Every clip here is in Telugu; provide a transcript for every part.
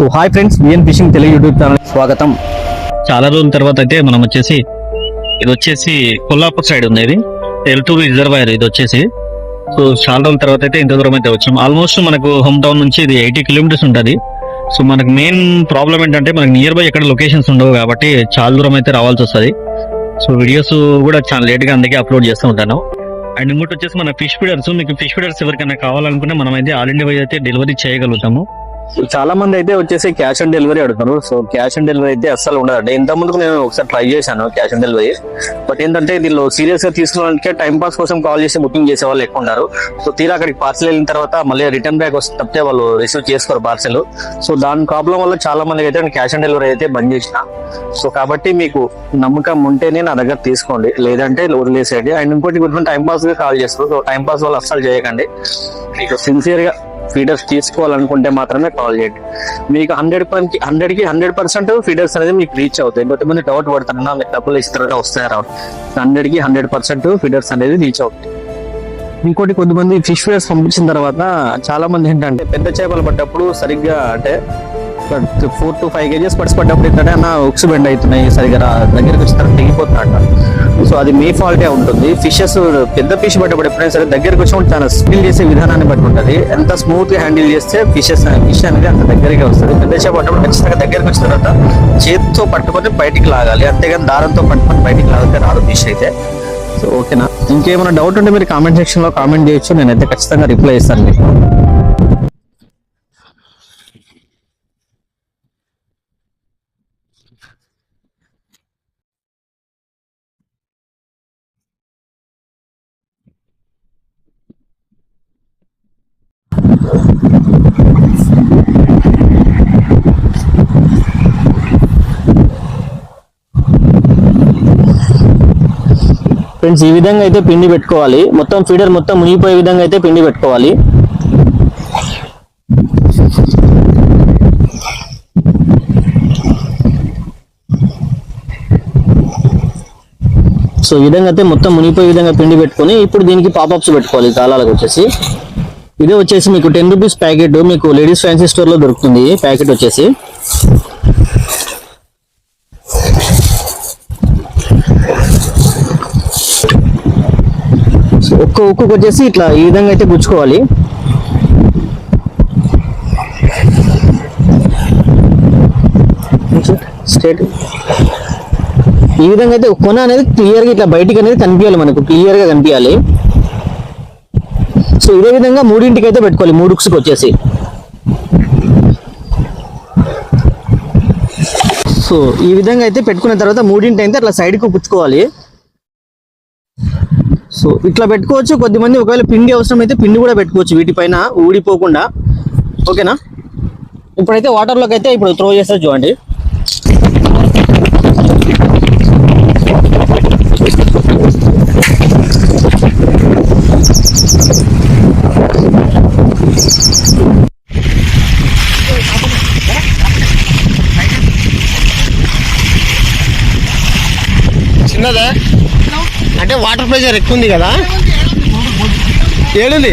So hi friends BN fishing Telugu YouTube channel. స్వాగతం. చాలా రోజుల తర్వాత అయితే మనం వచ్చేసి ఇది వచ్చేసి కొల్లాపూర్ సైడ్ ఉంది ఇది. ఎల్టూరు రిజర్వాయర్ ఇది వచ్చేసి. సో చాలా రోజుల తర్వాత అయితే ఇంత దూరం అయితే వచ్చాం. ఆల్మోస్ట్ మనకు హోమ్ టౌన్ నుంచి ఇది ఎయిటీ కిలోమీటర్స్ ఉంటుంది. సో మనకు మెయిన్ ప్రాబ్లం ఏంటంటే మనకు నియర్ బై ఎక్కడ లొకేషన్స్ ఉండవు కాబట్టి చాలా దూరం అయితే రావాల్సి వస్తుంది. సో వీడియోస్ కూడా చాలా లేట్గా అందుకే అప్లోడ్ చేస్తూ ఉంటాను. అండ్ ఇంకోటి వచ్చేసి మన ఫిష్ ఫీడర్స్ మీకు ఫిష్ ఫీడర్స్ ఎవరికైనా కావాలనుకుంటే మనం అయితే ఆల్ ఇండియా వైజ్ అయితే డెలివరీ చేయగలుగుతాము. చాలా మంది అయితే వచ్చేసి క్యాష్ ఆన్ డెలివరీ అడుగుతారు సో క్యాష్ ఆన్ డెలివరీ అయితే అస్సలు ఉండదండి. ఇంత ముందుకు నేను ఒకసారి ట్రై చేశాను క్యాష్ ఆన్ డెలివరీ బట్ ఏంటంటే దీనిలో సీరియస్గా తీసుకోవడానికి టైం పాస్ కోసం కాల్ చేసి బుకింగ్ చేసే వాళ్ళు ఎక్కువ ఉన్నారు. సో తీరా అక్కడికి పార్సల్ వెళ్ళిన తర్వాత మళ్ళీ రిటర్న్ బ్యాక్ వస్తే తప్పితే వాళ్ళు రిసీవ్ చేసుకోరు పార్సల్ సో దాని ప్రాబ్లం వల్ల చాలా మందికి అయితే నేను క్యాష్ ఆన్ డెలివరీ అయితే బంద్ చేసిన. సో కాబట్టి మీకు నమ్మకం ఉంటేనే నా దగ్గర తీసుకోండి. లేదంటే వదిలేసేయండి. అండ్ ఇంకోటి కొంచెం టైం పాస్గా కాల్ చేస్తారు. సో టైం పాస్ వాళ్ళు అస్సలు చేయకండి. మీకు సిన్సియర్గా ఫీడర్స్ తీసుకోవాలనుకుంటే మాత్రమే కాల్ చేయండి. మీకు హండ్రెడ్ పర్కి హండ్రెడ్కి హండ్రెడ్ పర్సెంట్ ఫీడర్స్ అనేది మీకు రీచ్ అవుతాయి. కొంతమంది డౌట్ పడుతున్నా మీకు డబ్బులు ఇస్తారా వస్తారా రావు హండ్రెడ్కి హండ్రెడ్ పర్సెంట్ ఫీడర్స్ అనేది రీచ్ అవుతాయి. ఇంకోటి కొంతమంది ఫిష్ ఫీడర్స్ పంపించిన తర్వాత చాలా మంది ఏంటంటే పెద్ద చేపలు పడ్డప్పుడు సరిగ్గా అంటే ఫోర్ టు ఫైవ్ కేజీస్ పడిసి పడ్డప్పుడు ఏంటంటే అన్న ఉక్స్ బెండ్ అవుతున్నాయి సరిగ్గా దగ్గరికి వచ్చిన తర్వాత తెగిపోతున్నట్ట సో అది మీ ఫాల్టే ఉంటుంది. ఫిషెస్ పెద్ద ఫిష్ పడ్డప్పుడు ఎప్పుడైనా సరే దగ్గరికి వచ్చినప్పుడు చాలా స్పిల్ చేసే విధానాన్ని బట్టి ఉంటుంది. ఎంత స్మూత్గా హ్యాండిల్ చేస్తే ఫిషెస్ ఫిష్ అనేది అంత దగ్గరికి వస్తుంది. పెద్ద చేప పడ్డప్పుడు ఖచ్చితంగా దగ్గరికి వచ్చిన తర్వాత చేతితో పట్టుకొని బయటికి లాగాలి. అంతేగాని దారంతో పట్టుకొని బయటికి లాగితే రాదు ఫిష్ అయితే. సో ఓకేనా? ఇంకేమైనా డౌట్ ఉంటే మీరు కామెంట్ సెక్షన్లో కామెంట్ చేయొచ్చు. నేనైతే ఖచ్చితంగా రిప్లై ఇస్తాను మీకు. ఫ్రెండ్స్ ఈ విధంగా అయితే పిండి పెట్టుకోవాలి. మొత్తం ఫీడర్ మొత్తం మునిగిపోయే విధంగా అయితే పిండి పెట్టుకోవాలి. సో ఈ విధంగా అయితే మొత్తం మునిగిపోయే విధంగా పిండి పెట్టుకొని ఇప్పుడు దీనికి పాపప్స్ పెట్టుకోవాలి తాళాలకు వచ్చేసి. ఇదే వచ్చేసి మీకు టెన్ రూపీస్ ప్యాకెట్ మీకు లేడీస్ ఫ్యాన్సీ స్టోర్లో దొరుకుతుంది ప్యాకెట్ వచ్చేసి. సో ఒక్క ఉక్కుకు వచ్చేసి ఇట్లా ఈ విధంగా అయితే గుచ్చుకోవాలి. స్ట్రేట్. ఈ విధంగా అయితే కొన అనేది క్లియర్గా ఇట్లా బయటికి అనేది కనిపించాలి మనకు క్లియర్గా కనిపించాలి. సో ఇదే విధంగా మూడింటికి అయితే పెట్టుకోవాలి మూడు ఉక్స్కి వచ్చేసి. సో ఈ విధంగా అయితే పెట్టుకున్న తర్వాత మూడింటి అయితే అట్లా సైడ్కి పుచ్చుకోవాలి సో ఇట్లా పెట్టుకోవచ్చు. కొద్దిమంది ఒకవేళ పిండి అవసరం అయితే పిండి కూడా పెట్టుకోవచ్చు వీటిపైన ఊడిపోకుండా. ఓకేనా? ఇప్పుడైతే వాటర్లోకి అయితే ఇప్పుడు త్రో చేస్తారు చూడండి. చిన్నదా? అంటే వాటర్ ప్రెషర్ ఎక్కువ ఉంది కదా. ఏడుంది?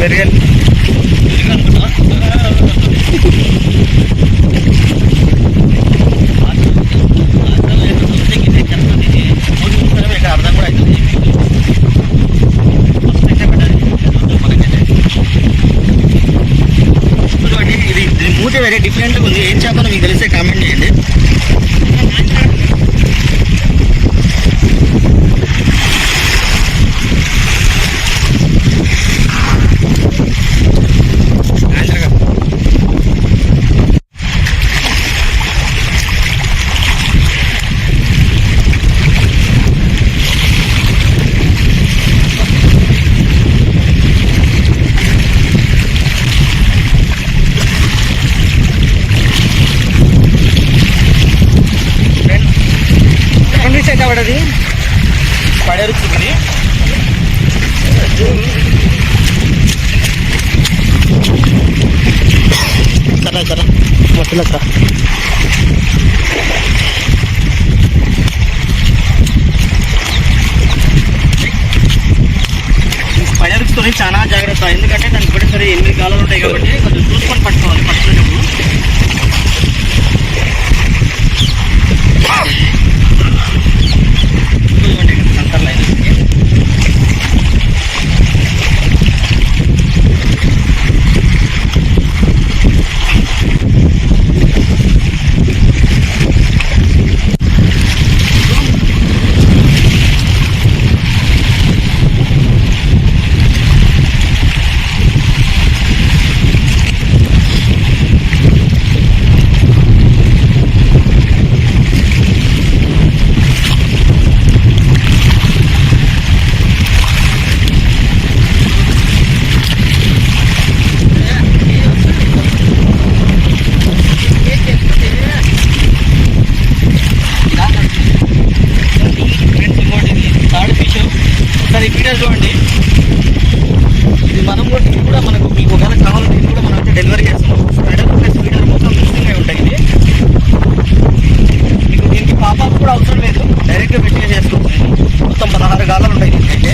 మెరుగల్ మూతి డిఫరెంట్ ఉంది ఏం చేపలో మీకు తెలిస్తే కామెంట్ చేయండి పడది పడే రుచి ఇది కరా మొట్టలో చాలా జాగ్రత్త. ఎందుకంటే దానికి కూడా సరే ఎనిమిది కాలాలు ఉంటాయి కాబట్టి కొంచెం చూసుకొని పట్టుకోవాలి పట్టుకునేటప్పుడు ఇదిగోండి ఇక్కడ సెంటర్ లైన్ ఉంది. ఫ్రెండ్స్ ఇంకోటి ఇది థర్డ్ ఫిష్ ఒకసారి వీడియో చూడండి ఇది మనం కూడా ఇది కూడా మనకు మీకు ఒకవేళ కావాలంటే ఇది కూడా మనం అయితే డెలివరీ చేస్తున్నాం స్పైడర్ ప్లస్ ఫీడర్ మొత్తం మిక్సింగ్ అయి ఉంటాయి ఇది మీకు దీనికి పాపాలు కూడా అవసరం లేదు డైరెక్ట్గా పెట్టి చేసుకోవచ్చు నేను మొత్తం పదహారు గాలాలు ఉంటాయి దీనికైతే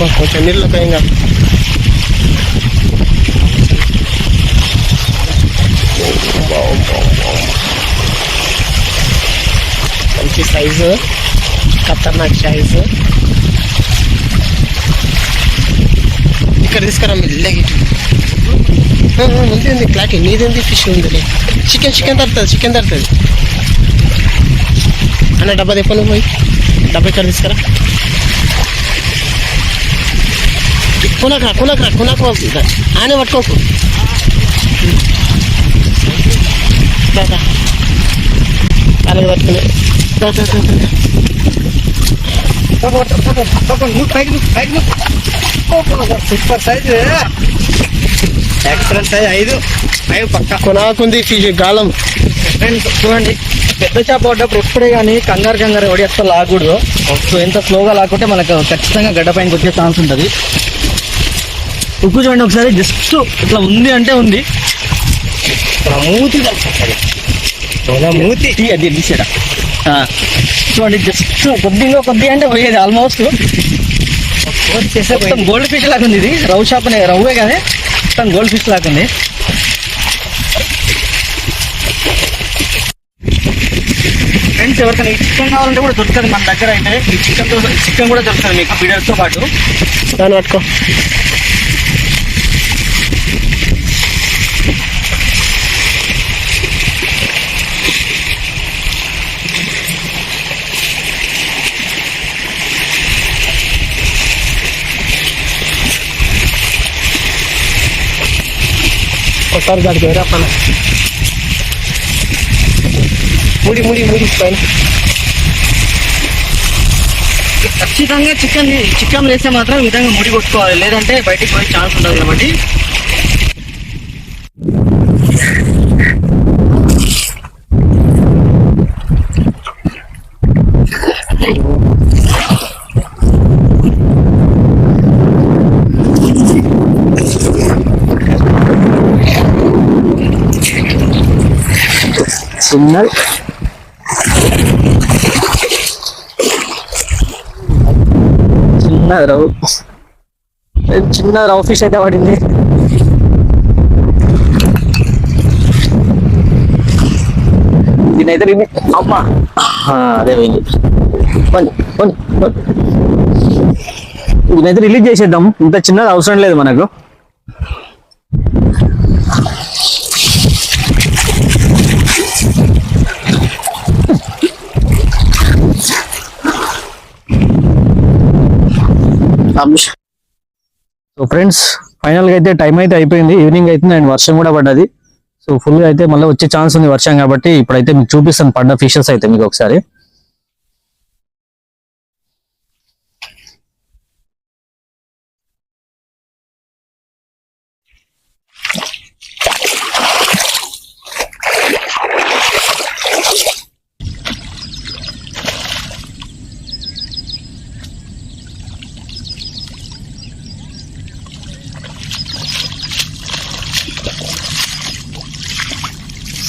కొంచెం నీళ్ళు ఇంకా మంచి సైజు ఖతర్నాక్ సైజు. ఇక్కడ తీసుకురా మెల్లగా ఉంది ఉంది నీదేంది? ఫిష్ ఉందిలే. చికెన్ చికెన్ తడుతుంది చికెన్ తడుతుంది అన్న డబ్బా తెప్పను పోయి. డబ్బా ఇక్కడ తీసుకురా. కొనకరా కొనకరా కొనకు ఆనే పట్టుకోకు. దా, దా. అలాగే పట్టుకునే. Super size. Excellent size. ఐదు. ఐదు పక్క. కొనాకుంది ఫిష్ గాలం. చూడండి. పెద్ద చేప పడ్డప్పుడు ఎప్పుడే కానీ కంగారు కంగారు అసలు లాగకూడదు. సో ఎంత స్లోగా లాక్కుంటే మనకు ఖచ్చితంగా గడ్డ పైనకి వచ్చే ఛాన్స్ ఉంటుంది. ఉప్పు చూడండి ఒకసారి జస్ట్ ఇట్లా ఉంది అంటే ఉంది. మూతి మూతి. తీ అది తీసేడా చూడండి జస్ట్ కొద్దిగా కొద్దిగా అంటే పోయేది ఆల్మోస్ట్ మొత్తం గోల్డ్ ఫిష్ లాగా ఉంది ఇది. రవ్ షాప్ అనే రవ్వే కానీ మొత్తం గోల్డ్ ఫిష్ లాగా ఉంది. ఫ్రెండ్స్ ఎవరికైనా ఈ చికెన్ కావాలంటే కూడా దొరుకుతుంది మన దగ్గర అయితే. ఈ చికెన్ చికెన్ కూడా దొరుకుతుంది మీకు బిడర్స్తో పాటు. దాన్ని పట్టుకో. ఒకసారి దానికి ఎవరా పన. ముడి ముడి ముడి పైన. ఖచ్చితంగా చికెన్ చికెన్ వేస్తే మాత్రం ఈ విధంగా ముడి కొట్టుకోవాలి. లేదంటే బయటికి పోయే ఛాన్స్ ఉంటుంది కాబట్టి. చిన్న చిన్న రవ్ చిన్న రవ్ ఫిష్ అయితే పడింది. దీనైతే రిమీ అమ్మా. ఆ, అదే పోయింది. దీనైతే రిలీజ్ చేసేద్దాం. ఇంత చిన్నది అవసరం లేదు మనకు. సో ఫ్రెండ్స్ ఫైనల్గా అయితే టైం అయితే అయిపోయింది. ఈవినింగ్ అయితే అండ్ వర్షం కూడా పడ్డది. సో ఫుల్గా అయితే మళ్ళీ వచ్చే ఛాన్స్ ఉంది వర్షం కాబట్టి ఇప్పుడైతే మీకు చూపిస్తాను. పడ్డ ఫిషెస్ అయితే మీకు ఒకసారి.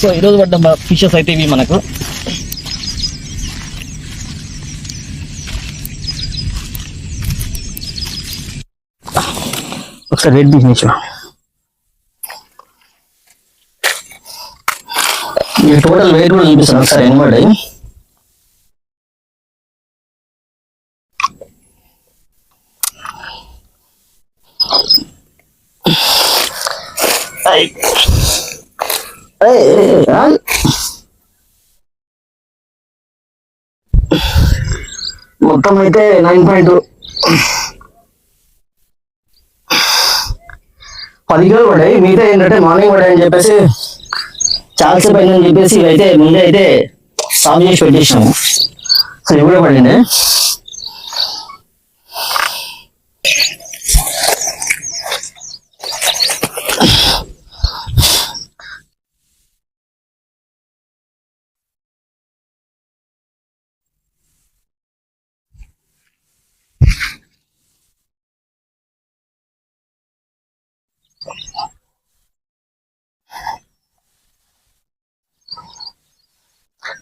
సో ఈరోజు పడ్డ ఫిషెస్ అయితే ఇవి మనకు. ఒకసారి రెడ్ బిజినెస్ టోటల్ వెయిట్ కూడా చూపిస్తాను ఒకసారి ఎన్ని మొత్తం అయితే నైన్ పాయింట్ పది కిలోలు పడ్డాయి మిగతా ఏంటంటే మార్నింగ్ పడ్డాయి అని చెప్పేసి చాలాసేపు అయిందని చెప్పేసి అయితే ముందే అయితే సాగు చేసి పెట్టేసాము సరే ఇప్పుడే పడింది.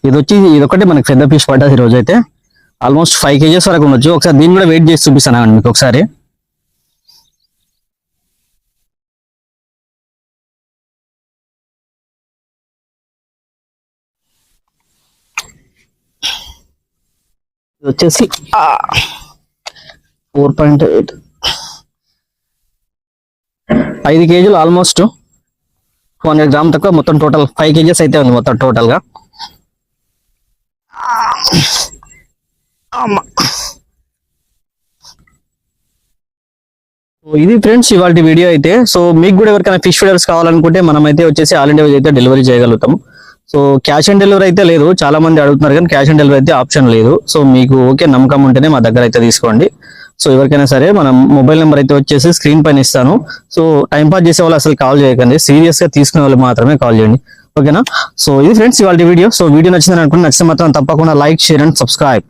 ఇది వచ్చి ఇది ఒకటి మనకి పెద్ద పీస్ పడ్డది ఈ రోజు అయితే ఆల్మోస్ట్ ఫైవ్ కేజెస్ వరకు ఉండొచ్చు. ఒకసారి దీన్ని కూడా వెయిట్ చేసి చూపిస్తాను మీకు ఒకసారి. వచ్చేసి ఫోర్ పాయింట్ ఎయిట్ ఐదు కేజీలు ఆల్మోస్ట్ టూ హండ్రెడ్ గ్రామ్ తక్కువ మొత్తం టోటల్ ఫైవ్ కేజెస్ అయితే ఉంది మొత్తం టోటల్గా. అమ్మా. సో ఇది ఫ్రెండ్స్ ఇవాళ వీడియో అయితే. సో మీకు కూడా ఎవరికైనా ఫిష్ ఫీడర్స్ కావాలనుకుంటే మనం అయితే వచ్చేసి ఆల్ ఇండియా అయితే డెలివరీ చేయగలుగుతాం సో క్యాష్ ఆన్ డెలివరీ అయితే లేదు చాలా మంది అడుగుతున్నారు కానీ క్యాష్ ఆన్ డెలివరీ అయితే ఆప్షన్ లేదు. సో మీకు ఓకే నమ్మకం ఉంటేనే మా దగ్గర అయితే తీసుకోండి. సో ఎవరికైనా సరే మనం మొబైల్ నెంబర్ అయితే వచ్చేసి స్క్రీన్ పైన ఇస్తాను. సో టైం పాస్ చేసే వాళ్ళు అసలు కాల్ చేయకండి. సీరియస్గా తీసుకునే వాళ్ళు మాత్రమే కాల్ చేయండి. ఓకేనా? సో ఇది ఫ్రెండ్స్ ఇవాళ వీడియో. సో వీడియో నచ్చిందని అనుకుంటే నచ్చితే మాత్రం తప్పకుండా లైక్ షేర్ అండ్ సబ్స్క్రైబ్.